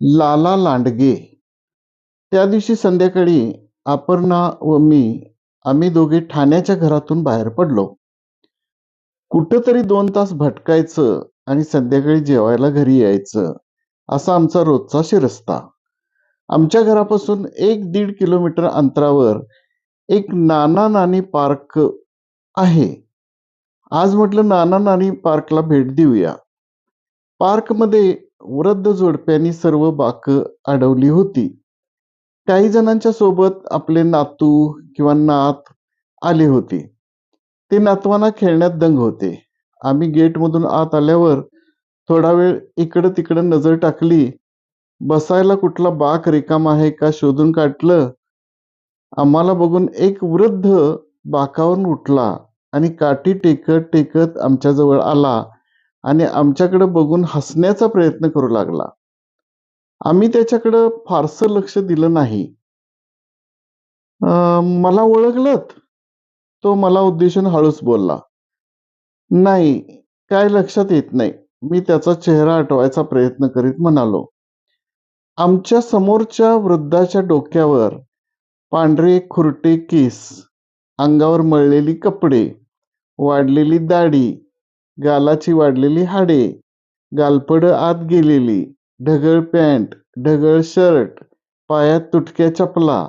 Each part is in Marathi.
लाला लांडगे. त्या दिवशी संध्याकाळी अपर्णा व मी आम्ही दोघे ठाण्याच्या घरातून बाहेर पडलो. कुठंतरी दोन तास भटकायचं आणि संध्याकाळी जेवायला घरी यायचं असा आमचा रोजचा शिरस्ता. आमच्या घरापासून एक दीड किलोमीटर अंतरावर एक नाना नानी पार्क आहे. आज म्हटलं नाना नानी पार्कला भेट देऊया. पार्कमध्ये वृद्ध जोडप्यांनी सर्व बाक अडवली होती. काही जणांच्या सोबत आपले नातू किंवा नात आले होते. ते नातवांना खेळण्यात दंग होते. आम्ही गेटमधून आत आल्यावर थोडा वेळ इकडं तिकडं नजर टाकली. बसायला कुठला बाक रिकाम आहे का शोधून काढलं? आम्हाला बघून एक वृद्ध बाकावरून उठला आणि काठी टेकत टेकत आमच्याजवळ आला. आणि आमच्याकडं बघून हसण्याचा प्रयत्न करू लागला. आम्ही त्याच्याकडं फारसं लक्ष दिलं नाही. मला ओळखलत. तो मला उद्देशून हळूच बोलला. नाही काय लक्षात येत नाही. मी त्याचा चेहरा आठवायचा प्रयत्न करीत म्हणालो. आमच्या समोरच्या वृद्धाच्या डोक्यावर पांढरे खुरटे केस अंगावर मळलेली कपडे वाढलेली दाढी गालाची वाढलेली हाडे गालपड आत गेलेली ढगळ पॅन्ट ढगळ शर्ट पायात तुटक्या चपला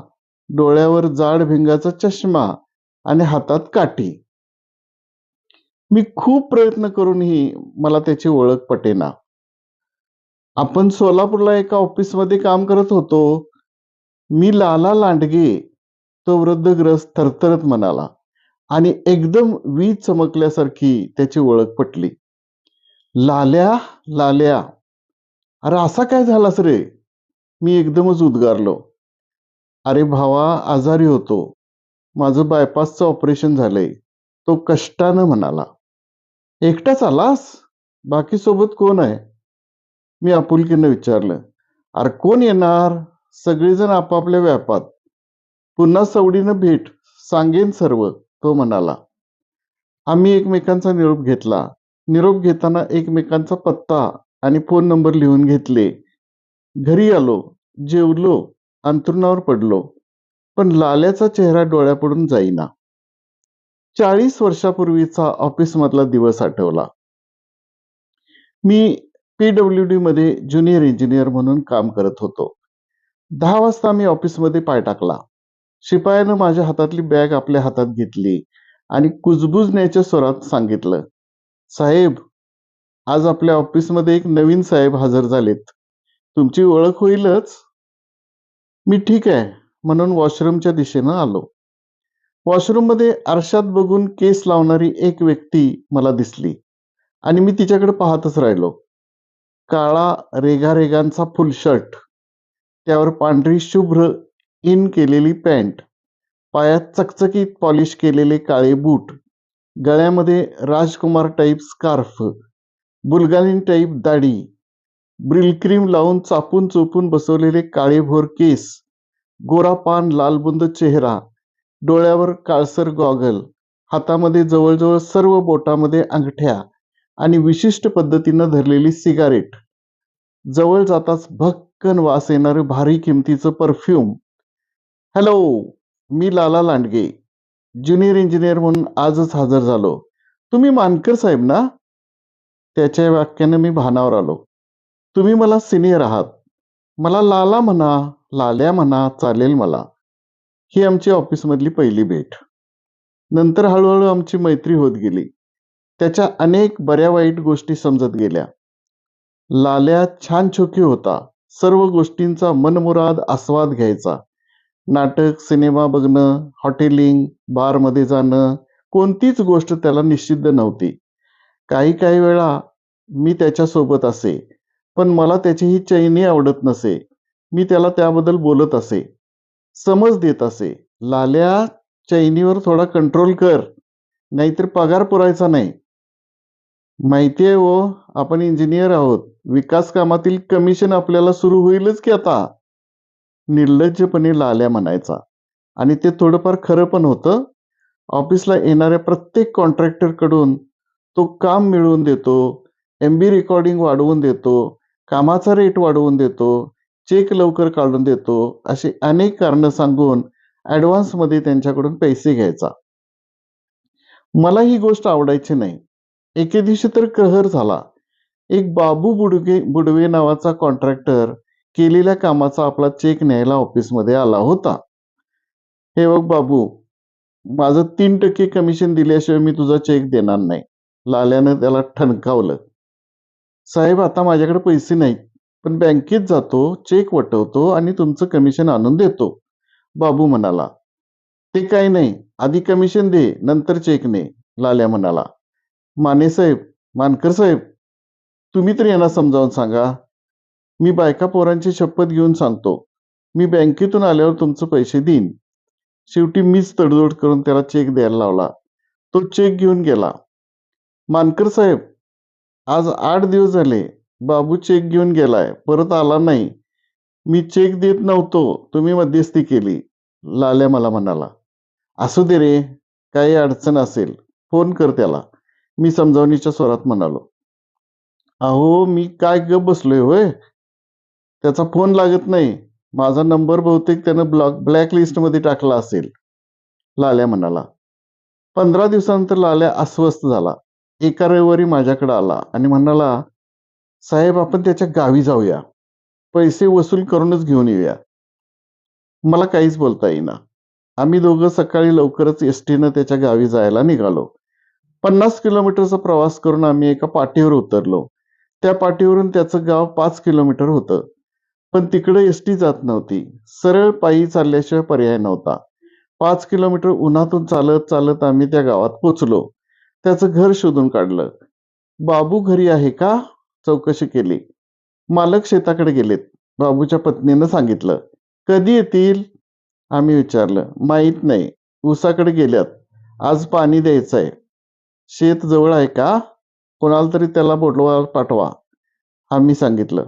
डोळ्यावर जाड भिंगाचा चष्मा आणि हातात काठी. मी खूप प्रयत्न करूनही मला त्याची ओळख पटेना. आपण सोलापूरला एका ऑफिसमध्ये काम करत होतो. मी लाला लांडगे तो वृद्ध ग्रस्त थरथरत म्हणाला. आणि एकदम वीज चमकल्यासारखी त्याची ओळख पटली. लाल्या लाल्या. अरे असा काय झालास रे? मी एकदमच उद्गारलो. अरे भावा आजारी होतो. माझं बायपासचं ऑपरेशन झालंय. तो कष्टानं म्हणाला. एकटाच आलास? बाकी सोबत कोण आहे? मी आपुलकीनं विचारलं. अरे कोण येणार? सगळेजण आपापल्या व्यापात. पुन्हा सवडीनं भेट. सांगेन सर्व. तो म्हणाला आम्ही एकमेकांचा निरोप घेतला. निरोप घेताना एकमेकांचा पत्ता आणि फोन नंबर लिहून घेतले. घरी आलो जेवलो अंथरुणावर पडलो पण लाल्याचा चेहरा डोळ्यापडून जाईना. चाळीस वर्षापूर्वीचा ऑफिसमधला दिवस आठवला. मी पीडब्ल्यू डी मध्ये ज्युनियर इंजिनियर म्हणून काम करत होतो. दहा वाजता मी ऑफिसमध्ये पाय टाकला. शिपायानं माझ्या हातातली बॅग आपल्या हातात घेतली आणि कुजबुजण्याच्या स्वरात सांगितलं साहेब आज आपल्या ऑफिसमध्ये एक नवीन साहेब हजर झालेत. तुमची ओळख होईलच. मी ठीक आहे म्हणून वॉशरूमच्या दिशेनं आलो. वॉशरूममध्ये आरशात बघून केस लावणारी एक व्यक्ती मला दिसली आणि मी तिच्याकडे पाहतच राहिलो. काळा रेगारेगांचा फुल शर्ट त्यावर पांढरी शुभ्र इन केलेली पॅन्ट पायात चकचकीत पॉलिश केलेले काळे बूट गळ्यामध्ये Rajkumar type scarf Bulganin type दाढी ब्रिलक्रीम लावून चापून चोपून बसवलेले काळेभोर केस गोरा पान लालबुंद चेहरा डोळ्यावर काळसर गॉगल हातामध्ये जवळजवळ सर्व बोटामध्ये अंगठ्या आणि विशिष्ट पद्धतीनं धरलेली सिगारेट. जवळ जाताच भक्कन वास येणारं भारी किमतीचं परफ्यूम. हॅलो मी लाला लांडगे ज्युनियर इंजिनियर म्हणून आजच हजर झालो. तुम्ही मानकर साहेब ना? त्याच्या वाक्यानं मी भानावर आलो. तुम्ही मला सिनियर आहात. मला लाला म्हणा लाल्या म्हणा चालेल मला. ही आमची ऑफिसमधली पहिली भेट. नंतर हळूहळू आमची मैत्री होत गेली. त्याच्या अनेक बऱ्या वाईट गोष्टी समजत गेल्या. लाल्या छान छोकी होता. सर्व गोष्टींचा मनमुराद आस्वाद घ्यायचा. नाटक सिनेमा बघणं हॉटेलिंग बारमध्ये जाणं कोणतीच गोष्ट त्याला निश्चिद्ध नव्हती. काही काही वेळा मी त्याच्यासोबत असे पण मला त्याची ही चैनी आवडत नसे. मी त्याला त्याबद्दल बोलत असे समज देत असे. लाल्या चैनीवर थोडा कंट्रोल कर नाहीतर पगार पुरायचा नाही. माहिती आहे हो आपण इंजिनियर आहोत. विकास कामातील कमिशन आपल्याला सुरू होईलच की आता. निर्लज्जपणे लाल्या म्हणायचा. आणि ते थोडंफार खरं पण होतं. ऑफिसला येणाऱ्या प्रत्येक कॉन्ट्रॅक्टरकडून तो काम मिळवून देतो एम बी रेकॉर्डिंग वाढवून देतो कामाचा रेट वाढवून देतो चेक लवकर काढून देतो अशी अनेक कारणं सांगून ॲडव्हान्समध्ये त्यांच्याकडून पैसे घ्यायचा. मला ही गोष्ट आवडायची नाही. एके दिवशी तर कहर झाला. एक बाबू बुडगे बुडवे नावाचा कॉन्ट्रॅक्टर केलेल्या कामाचा आपला चेक न्यायला ऑफिसमध्ये आला होता. हे बघ बाबू माझं तीन टक्के कमिशन दिल्याशिवाय मी तुझा चेक देणार नाही. लाल्यानं त्याला ठणकावलं. साहेब आता माझ्याकडे पैसे नाहीत पण बँकेत जातो चेक वटवतो आणि तुमचं कमिशन आणून देतो. बाबू म्हणाला ते काही नाही आधी कमिशन दे नंतर चेक ने. लाल्या म्हणाला माने साहेब मानकर साहेब तुम्ही तर यांना समजावून सांगा मी बायका पोरांची शपथ घेऊन सांगतो. मी बँकेतून आल्यावर तुमचे पैसे देईन. शेवटी मीच तडजोड करून त्याला चेक द्यायला लावला. तो चेक घेऊन गेला. मानकर साहेब आज आठ दिवस झाले. बाबू चेक घेऊन गेलाय. परत आला नाही. मी चेक देत नव्हतो. तुम्ही मध्यस्थी केली. लाल्या मला म्हणाला. असू दे रे. काही अडचण असेल. फोन कर त्याला. मी समजावणीच्या स्वरात म्हणालो. अहो मी काय गप बसलोय होय? त्याचा फोन लागत नाही. माझा नंबर बहुतेक त्यानं ब्लॉक ब्लॅक लिस्टमध्ये टाकला असेल. लाल्या म्हणाला पंधरा दिवसानंतर लाल्या अस्वस्थ झाला. एका रविवारी माझ्याकडे आला आणि म्हणाला साहेब आपण त्याच्या गावी जाऊया. पैसे वसूल करूनच घेऊन येऊया. मला काहीच बोलता येईना. आम्ही दोघं सकाळी लवकरच एस टीनं त्याच्या गावी जायला निघालो. पन्नास किलोमीटरचा प्रवास करून आम्ही एका पाठीवर उतरलो. त्या पाठीवरून त्याचं गाव पाच किलोमीटर होतं. पण तिकडे एस टी जात नव्हती. सरळ पायी चालल्याशिवाय पर्याय नव्हता. पाच किलोमीटर उन्हातून चालत चालत आम्ही त्या गावात पोचलो. त्याचं घर शोधून काढलं. बाबू घरी आहे का? चौकशी केली. मालक शेताकडे गेलेत. बाबूच्या पत्नीनं सांगितलं. कधी येतील? आम्ही विचारलं. माहीत नाही. ऊसाकडे गेल्यात. आज पाणी द्यायचं आहे शेत जवळ आहे का? कोणाला तरी त्याला बोटवा पाठवा. आम्ही सांगितलं.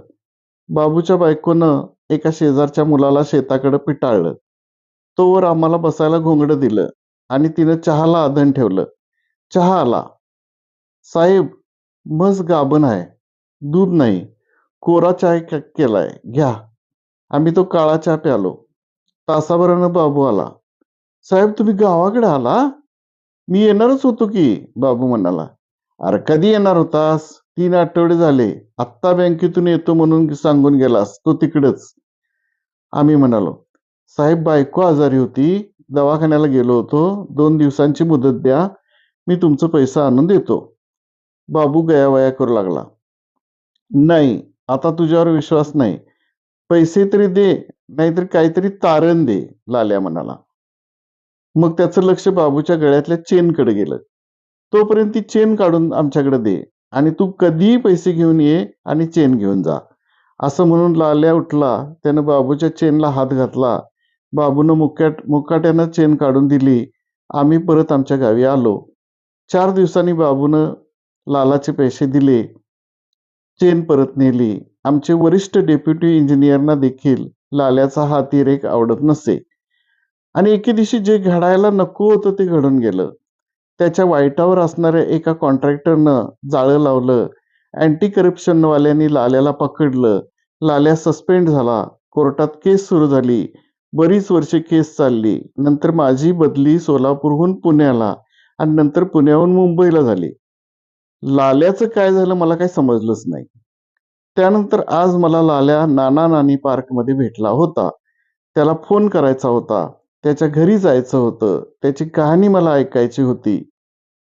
बाबूच्या बायकोनं एका शेजारच्या मुलाला शेताकडं पिटाळलं. तोवर आम्हाला बसायला घोंगडं दिलं आणि तिनं चहाला आधण ठेवलं. चहा आला साहेब मस गाभण आहे. दूध नाही. कोरा चाय केलाय. घ्या. आम्ही तो काळा चहा प्यालो. तासाभरानं बाबू आला. साहेब तुम्ही गावाकडे आला? मी येणारच होतो की बाबू म्हणाला. अरे कधी येणार होतास? तीन आठवडे झाले. आत्ता बँकेतून येतो म्हणून सांगून गेलास. तो तिकडच. आम्ही म्हणालो साहेब बायको आजारी होती. दवाखान्याला गेलो होतो. दोन दिवसांची मुदत द्या. मी तुमचा पैसा आणून देतो. बाबू गयावया करू लागला. नाही आता तुझ्यावर विश्वास नाही. पैसे तरी दे नाहीतर काहीतरी तारण दे लाल्या म्हणाला. मग त्याचं लक्ष बाबूच्या गळ्यातल्या चेनकडे गेलं. तोपर्यंत ती चेन काढून आमच्याकडे दे. आणि तू कधीही पैसे घेऊन ये आणि चेन घेऊन जा. असं म्हणून लाल्या उठला. त्यानं बाबूच्या चेनला हात घातला. बाबूनं मुक्याट मुकाट्यानं चेन काढून दिली. आम्ही परत आमच्या गावी आलो. चार दिवसांनी बाबूनं लालाचे पैसे दिले. चेन परत नेली. आमचे वरिष्ठ डेप्युटी इंजिनियरना देखील लाल्याचा हा तिरेक आवडत नसे. आणि एके दिवशी जे घडायला नको होतं ते घडून गेलं. त्याच्या वाईटावर असणाऱ्या एका कॉन्ट्रॅक्टरनं जाळं लावलं. अँटी करप्शनवाल्यांनी लाल्याला पकडलं. लाल्या सस्पेंड झाला. कोर्टात केस सुरू झाली. बरीच वर्षे केस चालली. नंतर माझी बदली सोलापूरहून पुण्याला आणि नंतर पुण्याहून मुंबईला झाली. लाल्याचं काय झालं मला काही समजलंच नाही. त्यानंतर आज मला लाल्या नाना नानी पार्कमध्ये भेटला होता. त्याला फोन करायचा होता. त्याच्या घरी जायचं होतं. त्याची कहाणी मला ऐकायची होती.